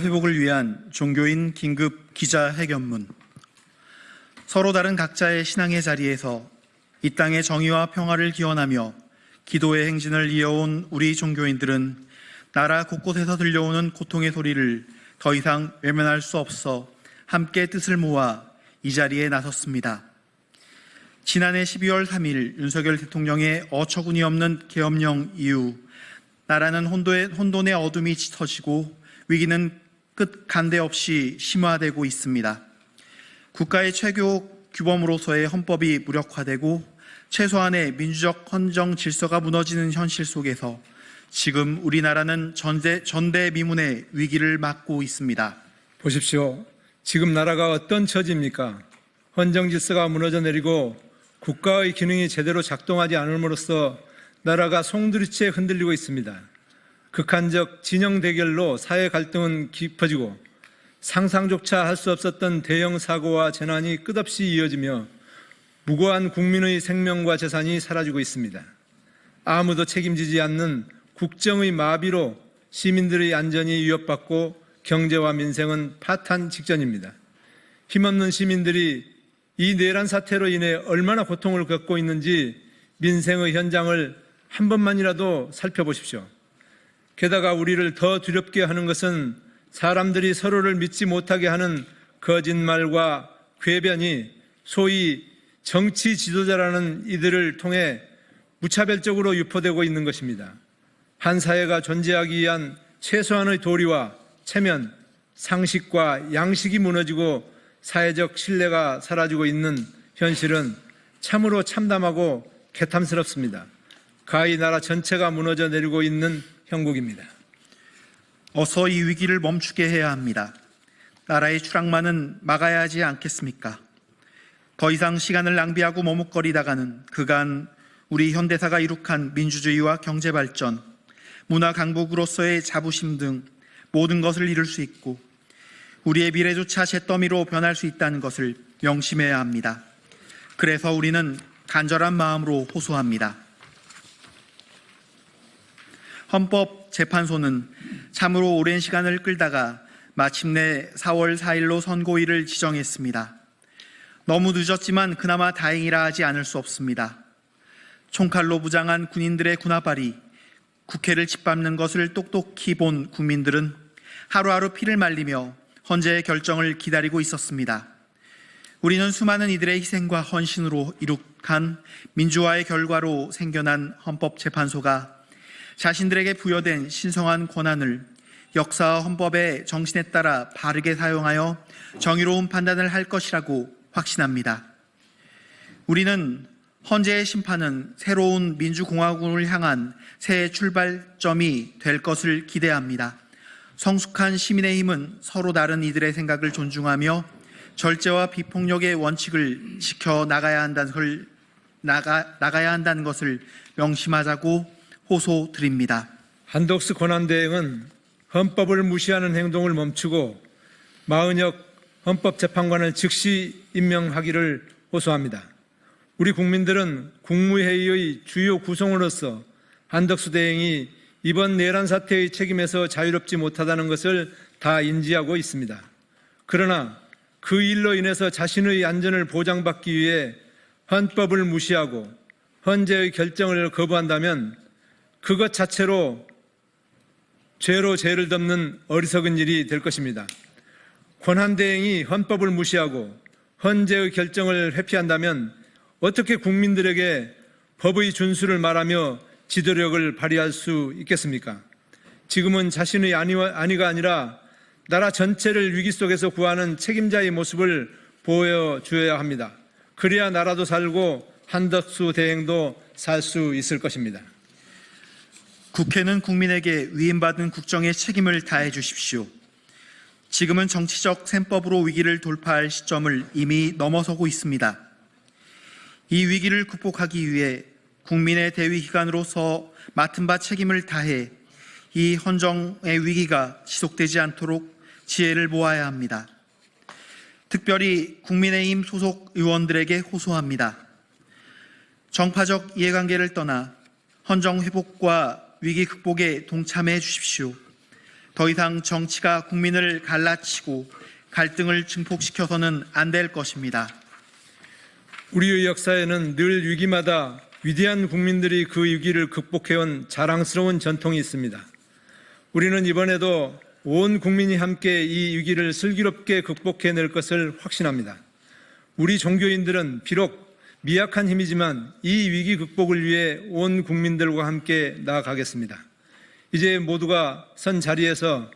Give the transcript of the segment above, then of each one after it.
회복을 위한 종교인 긴급 기자회견문. 서로 다른 각자의 신앙의 자리에서 이 땅의 정의와 평화를 기원하며 기도의 행진을 이어온 우리 종교인들은 나라 곳곳에서 들려오는 고통의 소리를 더 이상 외면할 수 없어 함께 뜻을 모아 이 자리에 나섰습니다. 지난해 12월 3일 윤석열 대통령의 어처구니 없는 계엄령 이후 나라는 혼돈의, 어둠이 짙어지고 위기는 끝 간데 없이 심화되고 있습니다. 국가의 최고 규범으로서의 헌법이 무력화되고 최소한의 민주적 헌정 질서가 무너지는 현실 속에서 지금 우리나라는 전대, 전대미문의 위기를 맞고 있습니다. 보십시오. 지금 나라가 어떤 처지입니까? 헌정 질서가 무너져 내리고 국가의 기능이 제대로 작동하지 않음으로써 나라가 송두리째 흔들리고 있습니다. 극한적 진영 대결로 사회 갈등은 깊어지고 상상조차 할 수 없었던 대형 사고와 재난이 끝없이 이어지며 무고한 국민의 생명과 재산이 사라지고 있습니다. 아무도 책임지지 않는 국정의 마비로 시민들의 안전이 위협받고 경제와 민생은 파탄 직전입니다. 힘없는 시민들이 이 내란 사태로 인해 얼마나 고통을 겪고 있는지 민생의 현장을 한 번만이라도 살펴보십시오. 게다가 우리를 더 두렵게 하는 것은 사람들이 서로를 믿지 못하게 하는 거짓말과 궤변이 소위 정치 지도자라는 이들을 통해 무차별적으로 유포되고 있는 것입니다. 한 사회가 존재하기 위한 최소한의 도리와 체면, 상식과 양식이 무너지고 사회적 신뢰가 사라지고 있는 현실은 참으로 참담하고 개탐스럽습니다. 가히 나라 전체가 무너져 내리고 있는 형국입니다. 어서 이 위기를 멈추게 해야 합니다. 나라의 추락만은 막아야 하지 않겠습니까? 더 이상 시간을 낭비하고 머뭇거리다가는 그간 우리 현대사가 이룩한 민주주의와 경제 발전, 문화 강국으로서의 자부심 등 모든 것을 잃을 수 있고 우리의 미래조차 잿더미로 변할 수 있다는 것을 명심해야 합니다. 그래서 우리는 간절한 마음으로 호소합니다. 헌법재판소는 참으로 오랜 시간을 끌다가 마침내 4월 4일로 선고일을 지정했습니다. 너무 늦었지만 그나마 다행이라 하지 않을 수 없습니다. 총칼로 무장한 군인들의 군화발이 국회를 짓밟는 것을 똑똑히 본 국민들은 하루하루 피를 말리며 헌재의 결정을 기다리고 있었습니다. 우리는 수많은 이들의 희생과 헌신으로 이룩한 민주화의 결과로 생겨난 헌법재판소가 자신들에게 부여된 신성한 권한을 역사와 헌법의 정신에 따라 바르게 사용하여 정의로운 판단을 할 것이라고 확신합니다. 우리는 헌재의 심판은 새로운 민주공화국을 향한 새 출발점이 될 것을 기대합니다. 성숙한 시민의 힘은 서로 다른 이들의 생각을 존중하며 절제와 비폭력의 원칙을 지켜 나가야 한다는 것을 명심하자고 호소드립니다. 한덕수 권한대행은 헌법을 무시하는 행동을 멈추고 마은혁 헌법재판관을 즉시 임명하기를 호소합니다. 우리 국민들은 국무회의의 주요 구성으로서 한덕수 대행이 이번 내란 사태의 책임에서 자유롭지 못하다는 것을 다 인지하고 있습니다. 그러나 그 일로 인해서 자신의 안전을 보장받기 위해 헌법을 무시하고 헌재의 결정을 거부한다면 그것 자체로 죄로 죄를 덮는 어리석은 일이 될 것입니다. 권한대행이 헌법을 무시하고 헌재의 결정을 회피한다면 어떻게 국민들에게 법의 준수를 말하며 지도력을 발휘할 수 있겠습니까? 지금은 자신의 아니가 아니라 나라 전체를 위기 속에서 구하는 책임자의 모습을 보여주어야 합니다. 그래야 나라도 살고 한덕수 대행도 살 수 있을 것입니다. 국회는 국민에게 위임받은 국정의 책임을 다해 주십시오. 지금은 정치적 셈법으로 위기를 돌파할 시점을 이미 넘어서고 있습니다. 이 위기를 극복하기 위해 국민의 대위 기관으로서 맡은 바 책임을 다해 이 헌정의 위기가 지속되지 않도록 지혜를 모아야 합니다. 특별히 국민의힘 소속 의원들에게 호소합니다. 정파적 이해관계를 떠나 헌정 회복과 위기 극복에 동참해 주십시오. 더 이상 정치가 국민을 갈라치고 갈등을 증폭시켜서는 안 될 것입니다. 우리의 역사에는 늘 위기마다 위대한 국민들이 그 위기를 극복해온 자랑스러운 전통이 있습니다. 우리는 이번에도 온 국민이 함께 이 위기를 슬기롭게 극복해낼 것을 확신합니다. 우리 종교인들은 비록 미약한 힘이지만 이 위기 극복을 위해 온 국민들과 함께 나아가겠습니다. 이제 모두가 선 자리에서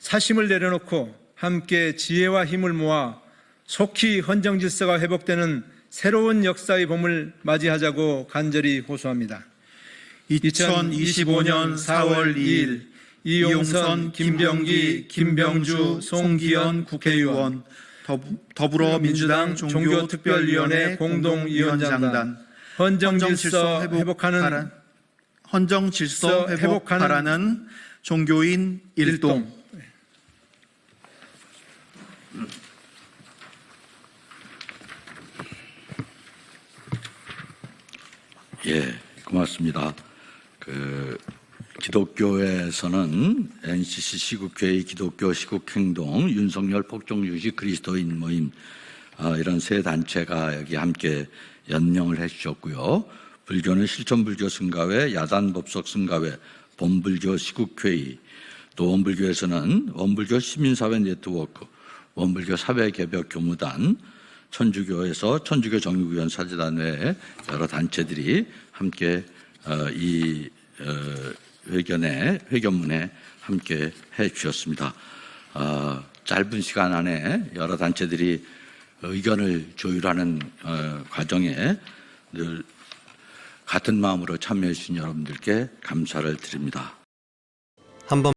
사심을 내려놓고 함께 지혜와 힘을 모아 속히 헌정 질서가 회복되는 새로운 역사의 봄을 맞이하자고 간절히 호소합니다. 2025년 4월 2일 이용선, 김병기, 김병주, 송기현 국회의원, 더불어민주당 종교특별위원회 공동위원장단, 헌정 헌정 질서 회복하는 바라- 헌정 질서 질서 회복 회복하는 바라는 종교인 일동. 예, 고맙습니다. 그 기독교에서는 NCC 시국회의 기독교 시국행동 윤석열 폭정 유시 그리스도인 모임 아, 이런 세 단체가 여기 함께 연명을 해주셨고요. 불교는 실천불교 승가회, 야단법석 승가회, 본불교 시국회의, 또 원불교에서는 원불교 시민사회 네트워크, 원불교 사회개벽 교무단, 천주교에서 천주교 사재단 외 여러 단체들이 함께 어, 이 어, 회견에 회견문에 함께 해 주셨습니다. 어, 짧은 시간 안에 여러 단체들이 의견을 조율하는 어, 과정에 늘 같은 마음으로 참여해 주신 여러분들께 감사를 드립니다. 한번